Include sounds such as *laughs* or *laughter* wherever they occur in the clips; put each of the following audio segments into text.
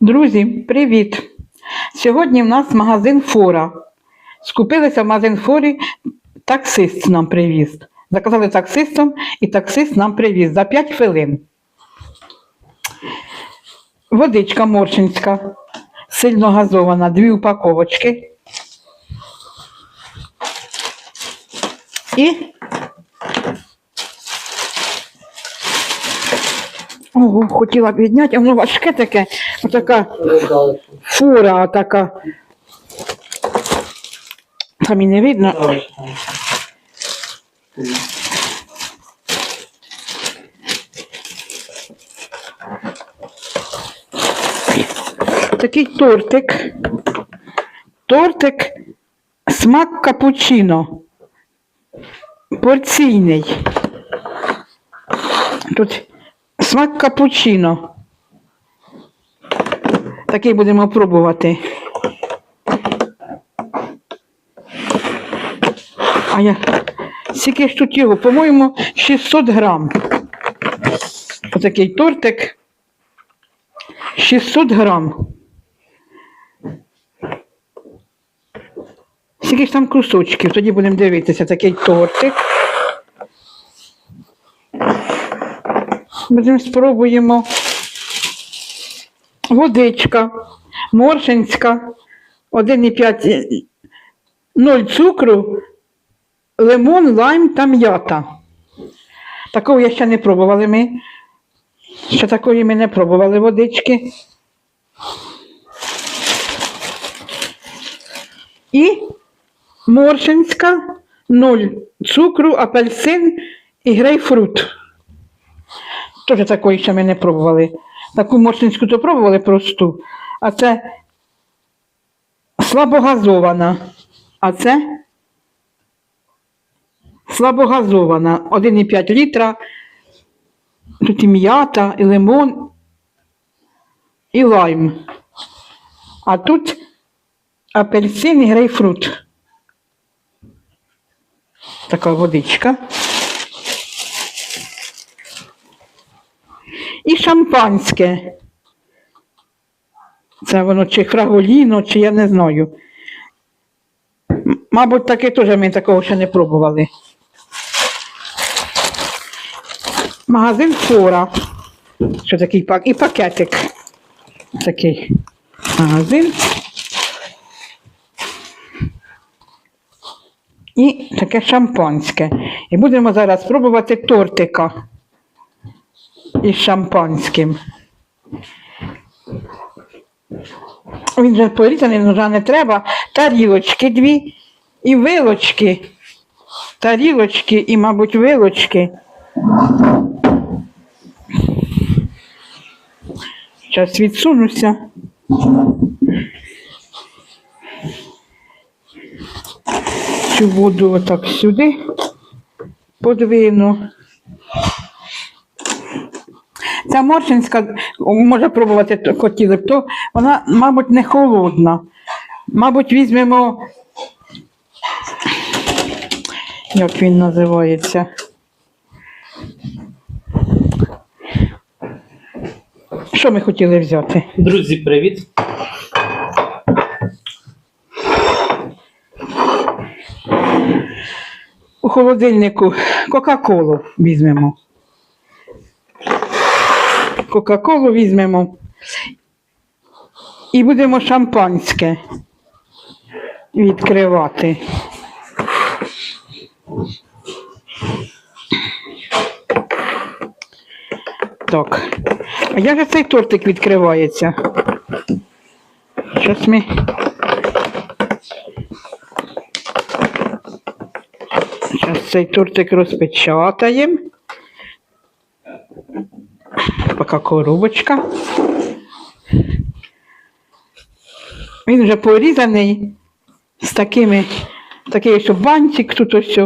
Друзі, привіт! Сьогодні в нас магазин Фора. Скупилися в магазин Форі, таксист нам привіз. Заказали таксистом і таксист нам привіз за 5 хвилин. Водичка моршинська, сильно газована, дві упаковочки. І Ого, хотіла підняти, а воно важке таке, отака фура така. Там і не видно. Такий тортик. Тортик смак капучино. Порційний. Тут смак капучино. Такий будемо пробувати. А я скільки ж тут його? По-моєму, 600 грам. Отакий тортик. 600 грам. Скільки ж там кусочків, тоді будемо дивитися такий тортик. Будемо спробуємо. Водичка, моршинська, 1,5, 0 цукру, лимон, лайм та м'ята. Такого я ще не пробували ми. Ще такої ми не пробували водички. І моршинська, 0 цукру, апельсин і грейпфрут. Теж такої ще ми не пробували. Таку моршинську то пробували просту, а це слабогазована. А це слабогазована. 1,5 літра. Тут і м'ята, і лимон, і лайм. А тут апельсин і грейпфрут. Така водичка. І шампанське. Це воно чи фраголіно, чи я не знаю. Мабуть, таке теж ми такого ще не пробували. Магазин Фора. Що такий пак? І пакетик. Такий магазин. І таке шампанське. І будемо зараз пробувати тортика із шампанським. Він вже порізаний, ножа не треба. Тарілочки дві і вилочки. Тарілочки і, мабуть, вилочки. Зараз відсунуся. Цю воду отак сюди подвину. Ця моршинська, може пробувати то- хотіли б, то вона, мабуть, не холодна. Мабуть, візьмемо, як він називається. Що ми хотіли взяти? Друзі, привіт! У холодильнику Кока-Колу візьмемо. Кока-Колу візьмемо. І будемо шампанське відкривати. Так. А як же цей тортик відкривається? Щось ми. Зараз цей тортик розпечатаємо. Така коробочка. Він вже порізаний з такими, такий ось бантик тут ось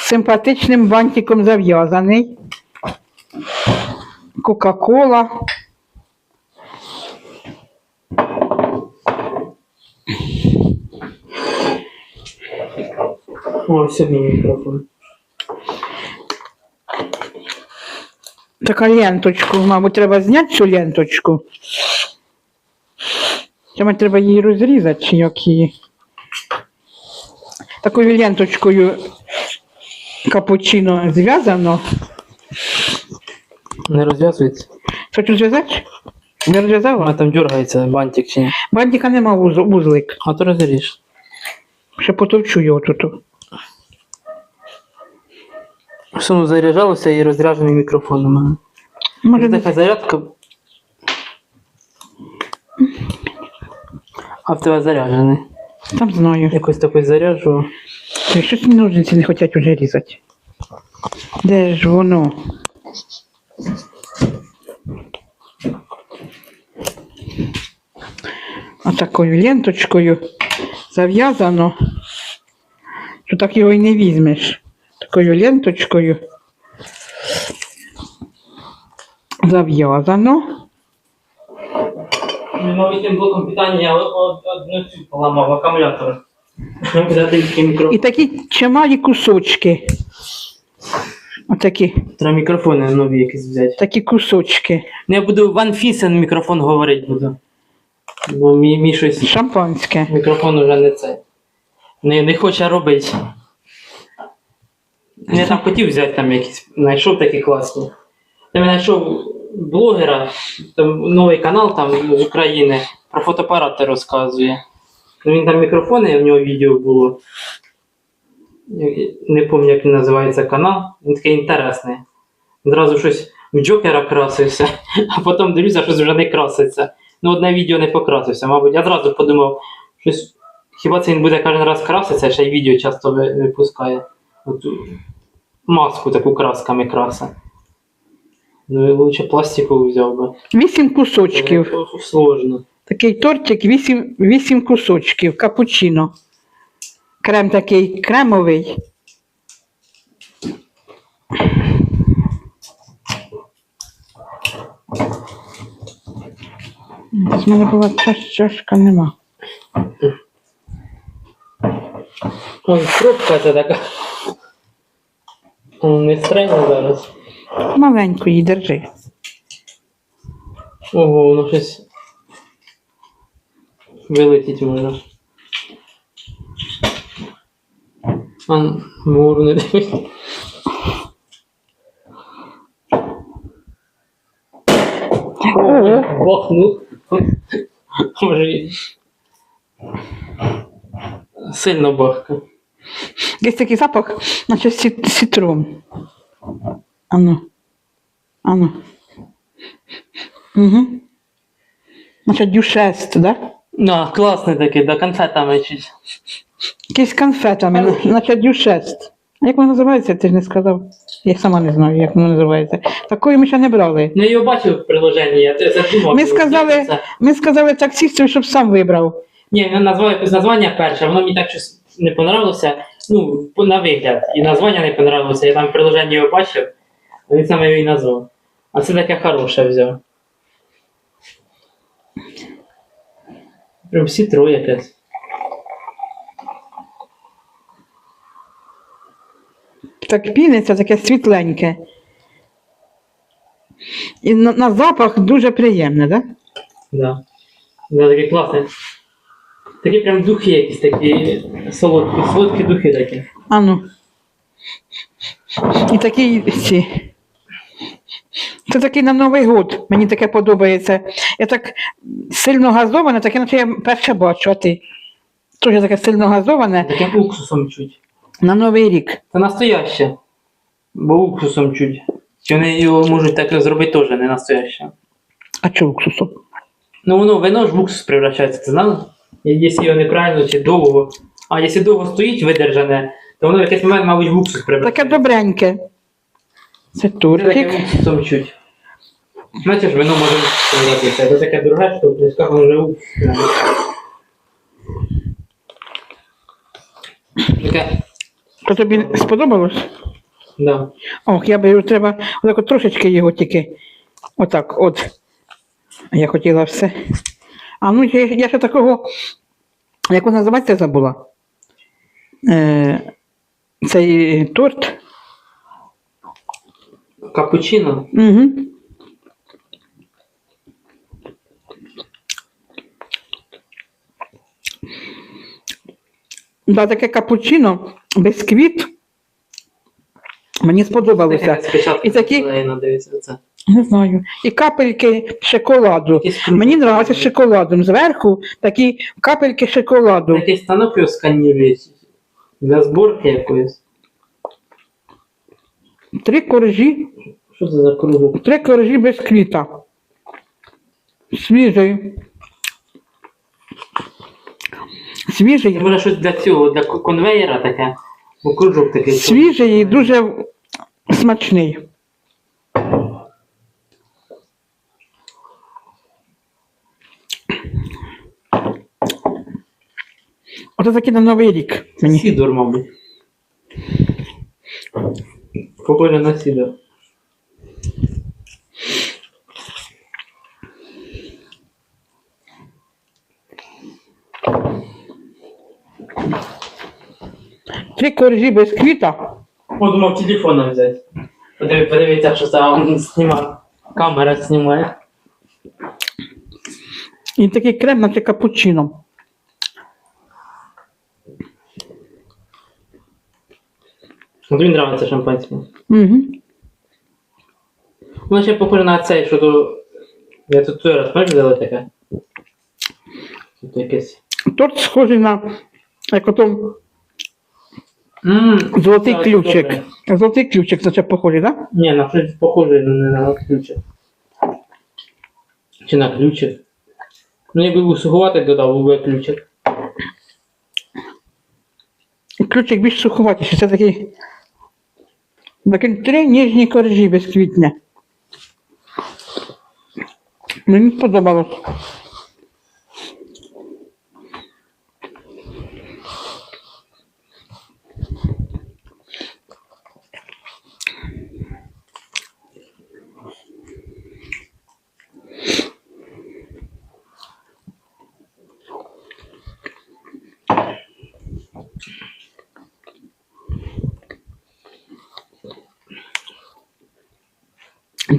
симпатичним бантиком зав'язаний. Кока-кола. О, сьогодні мікрофон. Така ленточку, мабуть, треба зняти цю ленточку. Там треба її розрізати, чи як її. Такою ленточкою капучино зв'язано. Не розв'язується. Хочу зв'язати? Не розв'язала? там дергається бантик чи ні. Бантика нема вуз- вузлик. А то розріж. Ще потовчу його тут. Що ну заряджалося і розряджений мікрофон у мене. Може, така зарядка. А в тебе заряджений. там знаю. Якось такий заряджу. Ой, Щось мені ножниці не хочуть вже різати. Де ж воно? Отакою ленточкою зав'язано, що так його і не візьмеш. Такою ленточкою зав'язано. Мабуть, тим блоком питання я одну цю поламав акумулятор. *laughs* І такі чималі кусочки. Отакі, Треба мікрофони нові якісь взяти. такі кусочки. Ну, я буду Ван Фісен мікрофон говорити буду. Бо мій, мій щось Шампанське. мікрофон уже не цей. Не, не хоче робити. Ну, Я там хотів взяти там якісь, знайшов такі класні. Там я знайшов блогера, там новий канал там з України про фотоапарати розказує. Ну, Він там мікрофони, в нього відео було. Не пам'ятаю, як він називається канал. Він такий інтересний. Зразу щось в Джокера красився, а потім дивлюся, щось вже не краситься. Ну, одне відео не покрасився, мабуть. Я зразу подумав, щось. Хіба це він буде кожен раз краситися, ще й відео часто випускає. Оту маску таку красками краса. Ну, і лучше пластикову взяв би. Вісім кусочків. Це Сложно. Такий тортик, вісім, вісім кусочків, капучино. Крем такий кремовий. З мене була чашка нема. Ой, пробка це така. О, Не стрельно зараз. Маленьку її держи. Ого, воно щось вилетіть може. А, муру не дивись. Бахнув. Може. Сильно бахка. Є такий запах, наче сі- ситрон. Ану. Ану. Угу. Наче дюшест, да? На, класний такий, да конфетами чись. Якісь конфетами, наче дюшест. А Як воно називається, ти ж не сказав. Я сама не знаю, як воно називається. Такої ми ще не брали. Ну, я його бачив в приложенні, я це. Ми сказали, ми сказали таксисту, щоб сам вибрав. Ні, він назвав названня перше, воно мені так щось не понравилося. Ну, на вигляд. І названня не понравилося. Я там в приложенні його бачив, а він саме його і назвав. А це таке хороше взяв. Прям сітро якесь. Так піниться, таке світленьке. І на, на запах дуже приємне, так? Да? Да. Да, такий класний. Такі прям духи якісь такі солодкі, солодкі духи такі. Ану. І такі ці. Це такий на Новий год. Мені таке подобається. Я так сильно газоване, таке, наче я перше бачу, а ти. Теж таке сильно газоване Таким уксусом чуть. на Новий рік. Це настояще. Бо уксусом чуть. Чи вони його можуть так зробити теж не настояще. А чого уксусу? Ну воно вино ж в уксус превращається, ти знав? Якщо його неправильно чи довго. А якщо довго стоїть видержане, то воно в якийсь момент, мабуть, в уксус Таке добреньке. Це тортик. уксусом чуть. Знаєте ж, вино може превратитися. Це таке друге, що близько може уксус. Таке, То тобі сподобалось? да. Ох, я би його треба отак от трошечки його тільки. Отак, от. А Я хотіла все. А ну я, я ще такого, як вона називається, забула. Е, Цей торт. Капучино. Угу. Да, таке капучино, бисквіт. Мені сподобалося. І такі... Не знаю. І капельки шоколаду. Мені подобається з шоколадом. Зверху такі капельки шоколаду. Якийсь станок його сканірує для зборки якоїсь. Три коржі, Що це за кружок? три коржі бисквіта. Свіжий. Свіжий. Це може щось для цього, для конвейера таке. Бо кружок такий. Свіжий і дуже смачний. Оце таки на Новий рік мені. Сідор, мабуть. Похоже на сідор. Три коржі бисквіта. О, думав телефоном взяти. Подивіться, що там знімає. Камера знімає. І такий крем, наче капучино. От він нравиться шампанське. Угу. Воно ще похоже на цей, що то. Я тут той раз бачиш, взяли таке. Тут якесь. Торт схожий на як ото Ммм, золотий так, ключик. добре. Золотий ключик, це похожий, так? Да? Ні, на щось похоже, але не на ключик. Чи на ключик. Ну, якби був суховатий додав, був би ключик. Ключик більш суховатіший, це такий. Такі три ніжні коржі безквітня. Мені сподобалось.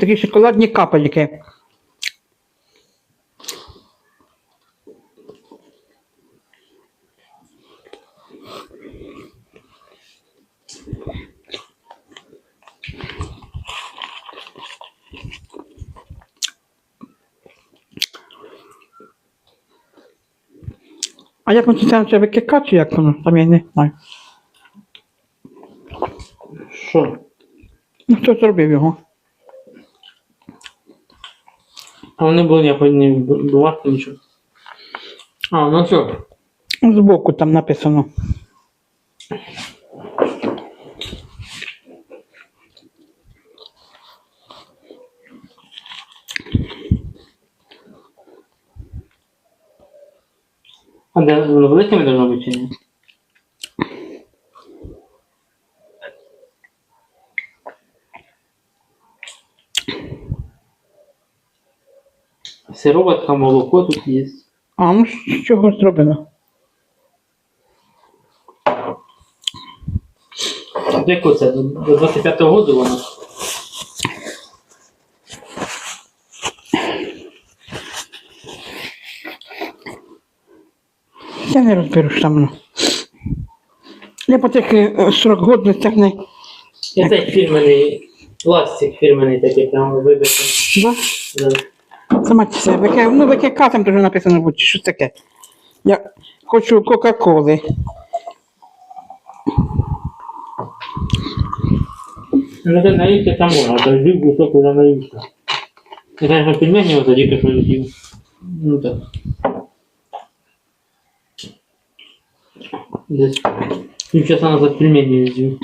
Такі шоколадні капельки. А як треба викикати, чи як воно? Там я не знаю. Що? Ну хто зробив його? А вони були ніякої не бувати нічого. А, ну все. Збоку там написано. А де воно великими должно бути чи ні? Сироватка, молоко тут є. А ну з чого зроблено? Яку це? До до 25-го году воно? Я не розберу що там воно. Я по тих е, срок годності так не. Цей фірменний пластик фірменний такий прямо вибитий. Да? Да. Сама це яке, ну яке там дуже написано буде, що таке. Я хочу Кока-Коли. Ну це наїсти там можна, то жив кусок уже наїсти. Я, конечно, пельмені ось тільки що з'їв. Ну так. Десь півчаса назад пельмені з'їв.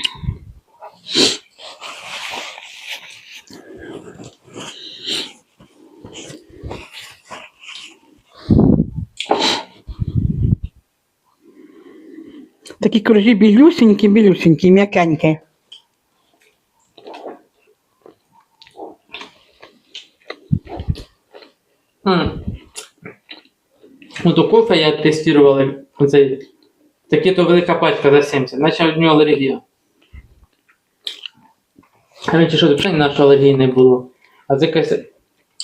Такі коржі білюсенькі, білюсенькі, м'якенькі. А. Ну кофе я тестував оцей. Такі то велика пачка за 70, наче в нього алергія. Раніше що взагалі нашої алергії не було. А це якась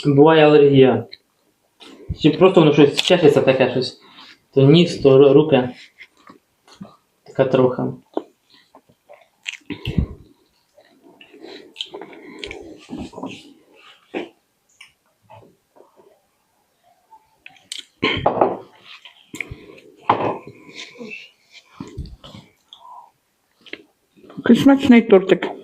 буває алергія. Чи просто воно щось чешеться таке щось. То ніс, то руки. Така трохи. Який смачний тортик.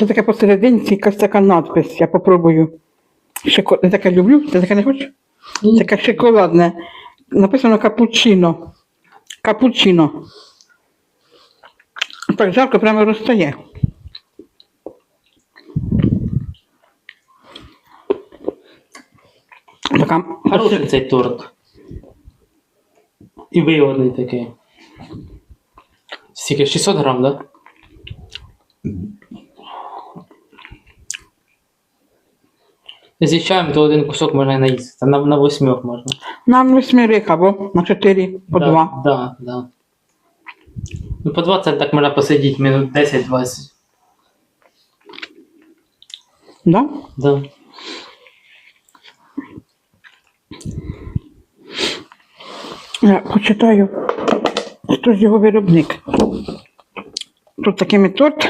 Це таке посерединці, якась така надпись. Я попробую. Шоко... Я таке люблю, ти таке не хочеш? Таке шоколадне. Написано капучино. Капучино. Так жарко прямо розстає. Така Хороший цей торт. І вигодний такий. Скільки? 600 грам, так? Да? Зі чаєм то один кусок можна і наїсти. На, на восьмьох можна. нам восьмерих або на чотири по да, два. Да, да. Ну, по 20 так можна посидіти минут 10-20. Да? Да. Я почитаю, хто ж його виробник. Тут такими торт.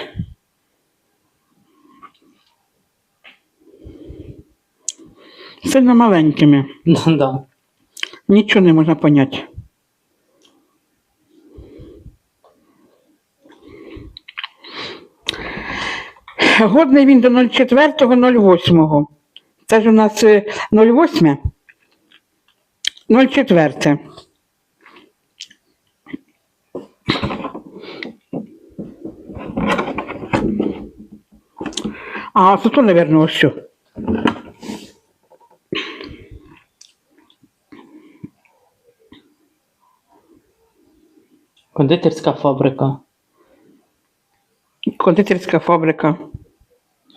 Сильно маленькими. Да, да. Нічого не можна поняти. Годний він до 04.08. Це ж у нас е, 08. 04. А, це то, мабуть, ось. що. Кондитерська фабрика. Кондитерська фабрика.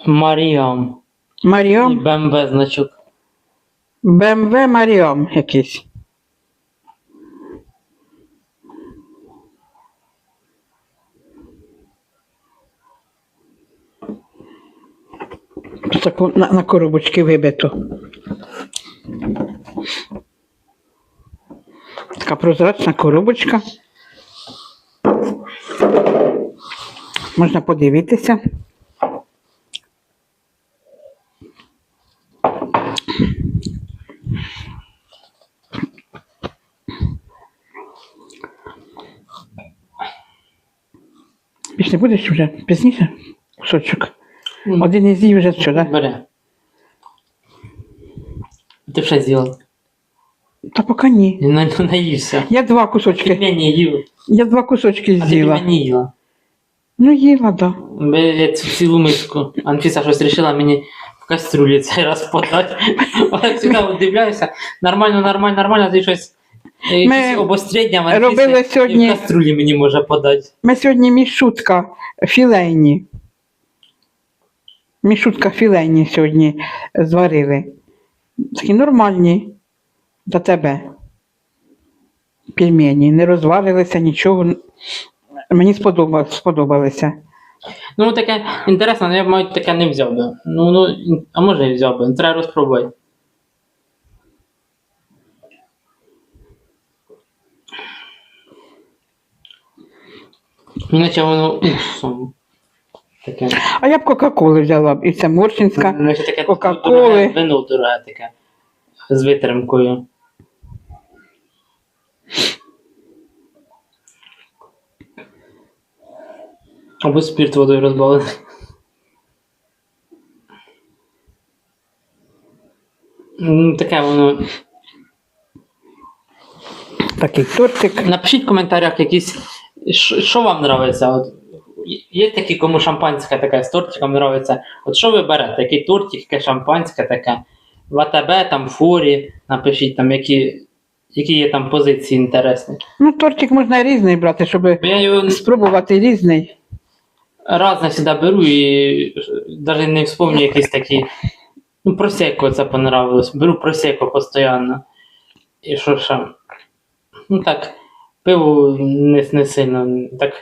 Маріам. І Маріам. БМВ значок. БМВ Маріам якийсь. Тут так на, на коробочки вибито. Така прозрачна коробочка. Можна подивитися. Більш не будеш вже пізніше кусочок. Один із їх вже що, да? Бере. Ти ще з'їла. Та поки ні. На- наївся. Я два кусочки. мені їв. Я два кусочки А ти з'їла. їла. Ну, їла, да. Я цілу миску. Анфіса щось рішила мені в кастрюлі цей раз подати. *laughs* Вона завжди удивляюся. Нормально, нормально, нормально, ти щось. е, Якісь обострення в робили сьогодні- в кастрюлі мені може подати. Ми сьогодні мішутка філейні. Мішутка філейні сьогодні зварили. Такі нормальні для тебе. Пельмені. Не розварилися, нічого. Мені сподоба- сподобалися. Ну, таке інтересно, але я б мабуть таке не взяв би. Ну, ну, а може і взяв би. Треба розпробувати. Іначе воно уксусом. Таке. А я б Кока-Коли взяла б. І це Моршинська. Значить, таке Кока-Коли. дороге Вино дороге таке. З витримкою. Або спирт водою розбавлений. Ну, Таке воно. Такий тортик. Напишіть в коментарях якісь, що вам подобається. От, є такі, кому шампанське таке з тортиком подобається. От що ви берете? Який тортик, яке шампанське таке? В АТБ, там, форі, напишіть там, які, які є там позиції інтересні. Ну, тортик можна різний брати, щоб його спробувати різний. Раз навсегда беру і навіть не вспомню якісь такі. Ну, просеко це понравилось. Беру просеко постійно. І що ще? Ну так, пиво не, не сильно. Так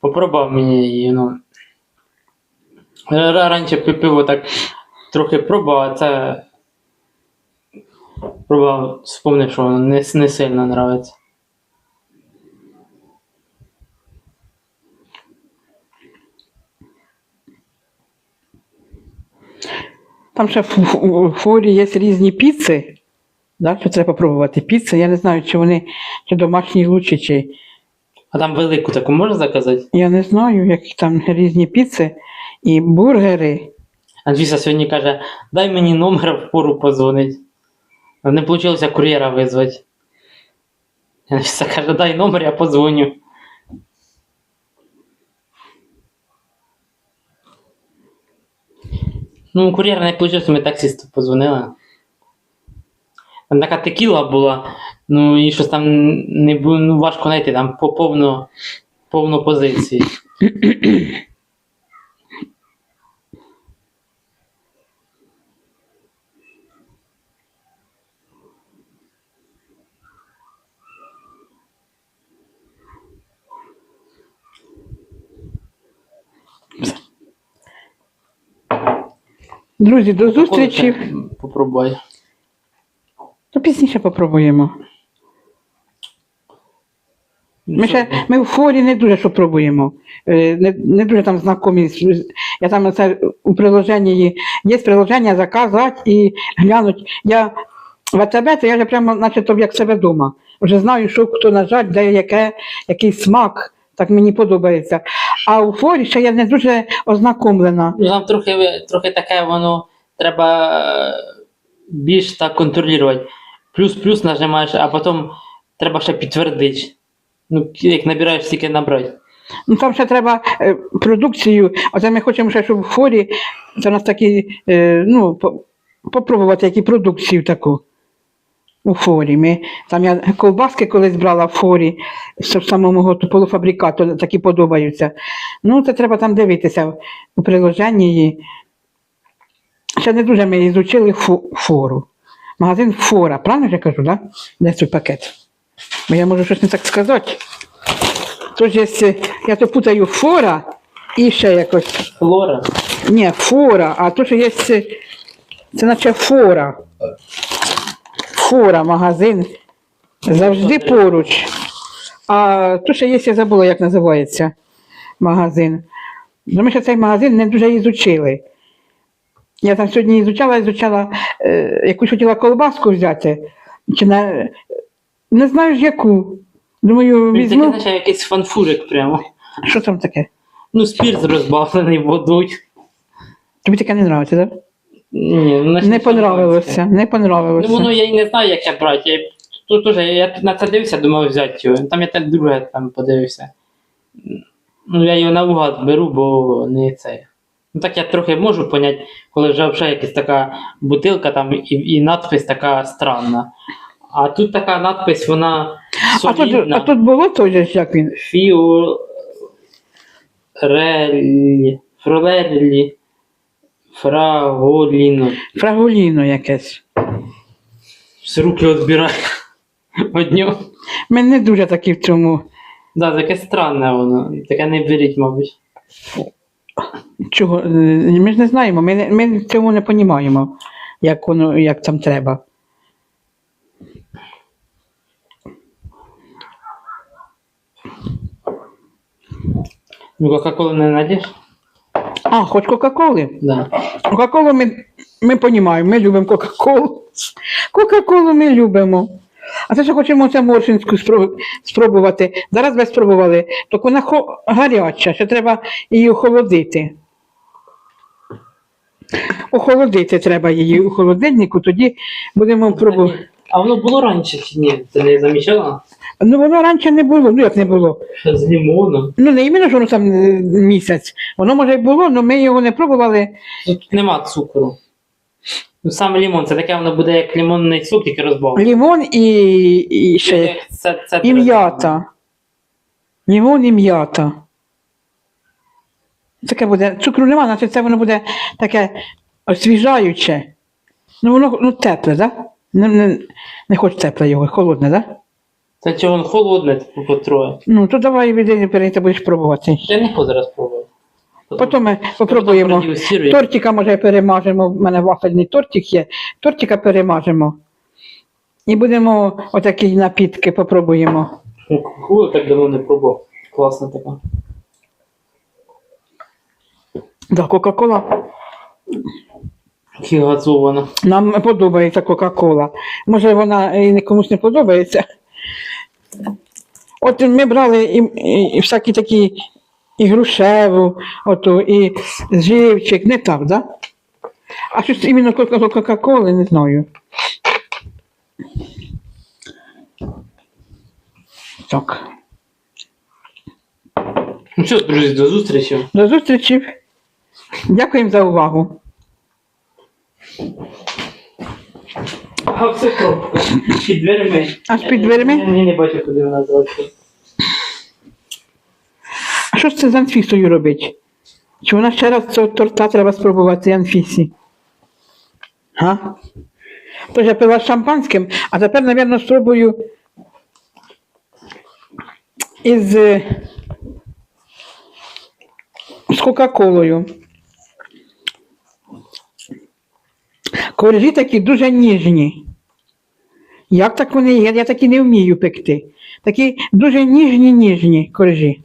попробував мені і ну. Раніше пиво так трохи пробував, а це. Пробував, вспомнив, що воно не, не сильно нравиться. Там ще в, форі є різні піци. Да, що треба попробувати піци. Я не знаю, чи вони чи домашні лучі, чи. А там велику таку можна заказати? Я не знаю, які там різні піци і бургери. Андрюся сьогодні каже, дай мені номер в пору позвонить. Не вийшло кур'єра визвати. Андрюся каже, дай номер, я позвоню. Ну, кур'єра не вийшло, ми таксісту позвонили. Там така текіла була, ну і щось там не було, ну, важко знайти, там по повно, повно позиції. Друзі, до зустрічі. Попробуй. То пізніше попробуємо. Ми, ще, ми в форі не дуже що пробуємо. Е, Не, не дуже там знайомі. з- Я там це у приложенні є приложення заказати і глянуть. Я в АТБ, то я вже прямо наче то як себе вдома. Вже знаю, що хто нажать, де яке, який смак. Так мені подобається. А у форі ще я не дуже ознакомлена. Ну, там трохи, трохи таке воно треба е, більш так контролювати. Плюс-плюс нажимаєш, а потім треба ще підтвердити. Ну, як набираєш, стільки набрати. Ну там ще треба е, продукцію. Оце ми хочемо ще, щоб в форі, це у нас такі, е, ну, по, попробувати які продукцію таку у форі. Ми, там я ковбаски колись брала в форі самого готу- полуфабрикату, такі подобаються. Ну, це треба там дивитися у приложенні. її. Ще не дуже ми ізучили фо- фору. Магазин фора, правильно я кажу, да? Де цей пакет? Бо я можу щось не так сказати. Тож я то путаю фора і ще якось. Флора. Ні, фора, а то, що є. Це наче фора. Фора, магазин. Завжди поруч. А то, що є, я забула, як називається магазин. Ну, Ми ще цей магазин не дуже ізучили. Я там сьогодні ізучала, ізучала, е, якусь хотіла колбаску взяти. Чи на, не знаю ж яку. Думаю, Він візьму. наче якийсь фанфурик прямо. Що там таке? Ну, спірт розбавлений водою. Тобі таке не подобається, так? Ні, ну, Не понравилося, не Ну, понравилося. воно я і не знаю, як я брати. Я, тут теж, я на це дивився, думав взяти його. Там я те друге там подивився. Ну, я його наугад беру, бо не це. Ну так я трохи можу поняти, коли вже взагалі якась така бутилка там і, і надпись така странна. А тут така надпись, вона А тут, солідна. а тут було той як він. Фіорелі, Фролерлі, Фраголіно. Фрагуліно якесь. З руки відбирає одню. *laughs* Ми не дуже такі в цьому. Да, таке странне воно. Таке не беріть, мабуть. Чого? е, Ми ж не знаємо, ми, не- ми цьому не розуміємо, як воно, як там треба. Ну, Кока-колу не знайдеш? А, хоч Кока-Коли. Да. Кока-колу ми, ми розуміємо, ми любимо Кока-Колу. Кока-Колу ми любимо. А це ще хочемо це моршинську спробувати. Зараз ви спробували, тільки вона хо- гаряча, ще треба її охолодити. Охолодити треба її у холодильнику, тоді будемо пробувати. А воно було раніше чи ні? Ти не замічала? Ну воно раніше не було, ну як не було. З лимоном. Ну не іменно, що воно там е, місяць. Воно може й було, але ми його не пробували. Тут нема цукру. Ну саме лимон, це таке воно буде як лимонний суп, тільки розбавлений. Лімон і, і ще Як Це, це і м'ята. Лімон і м'ята. Таке буде. Цукру нема, значить це воно буде таке освіжаюче. Ну воно ну, тепле, так? Да? Не, не, не хоч тепле його, холодне, так? Да? Це чого воно холодне, типу, по троє. Ну, то давай відійди перед ти будеш пробувати. Я не зараз пробувати. Потім ми попробуємо. Тортика, може, перемажемо. У мене вафельний тортик є. Тортика перемажемо. І будемо отакі напітки попробуємо. Ну, Кока-колу так давно не пробував. Класна така. Да, Кока-Кола. Такі. Нам подобається Кока-Кола. Може, вона і комусь не подобається. От ми брали і, і, і всякі такі і грушеву, ото, і живчик, не так, да? А щось іменно Кока- Кока-Коли, не знаю. Так. Ну що, друзі, до зустрічі. До зустрічі. Дякуємо за увагу. А все пробка. Під дверми. Аж під дверми? Я, не бачу, куди вона зводиться. А що ж це з Анфісою робить? Чи вона ще раз цього торта треба спробувати Анфісі? Га? Тож я пила з шампанським, а тепер, мабуть, спробую із е, з Кока-Колою. Коржі такі дуже ніжні. Як так вони є? Я такі не вмію пекти. Такі дуже ніжні ніжні коржі.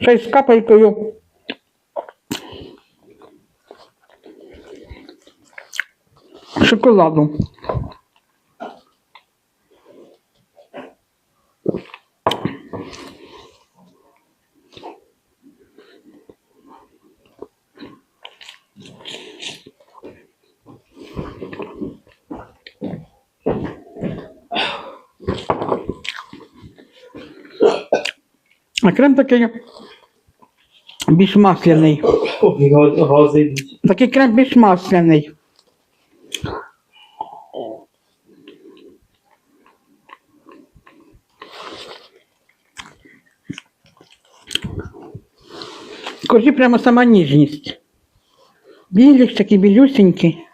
Ще з капелькою. Шоколаду. Крем такий більш масляний. Такий крем більш масляний. Коржі прямо сама ніжність. Білі ж такі білюсенькі.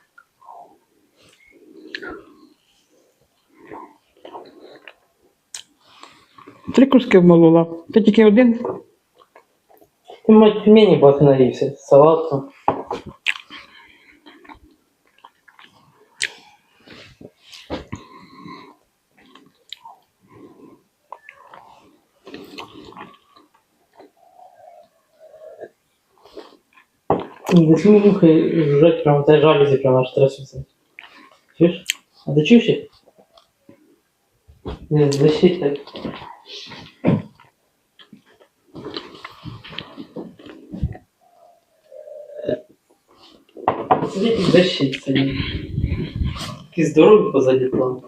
Три куски вмолола. Ти тільки один. Ти мать мені багато нарівся. Салату. Десь мухи жужжать прямо, це жалюзі прямо аж трясуться. Чуєш? А ти чуєш їх? Не, защить так. Сидить і защить сидить. Такі здорові позаді план.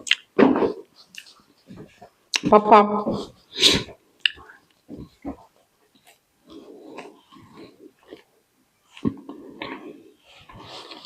Папа.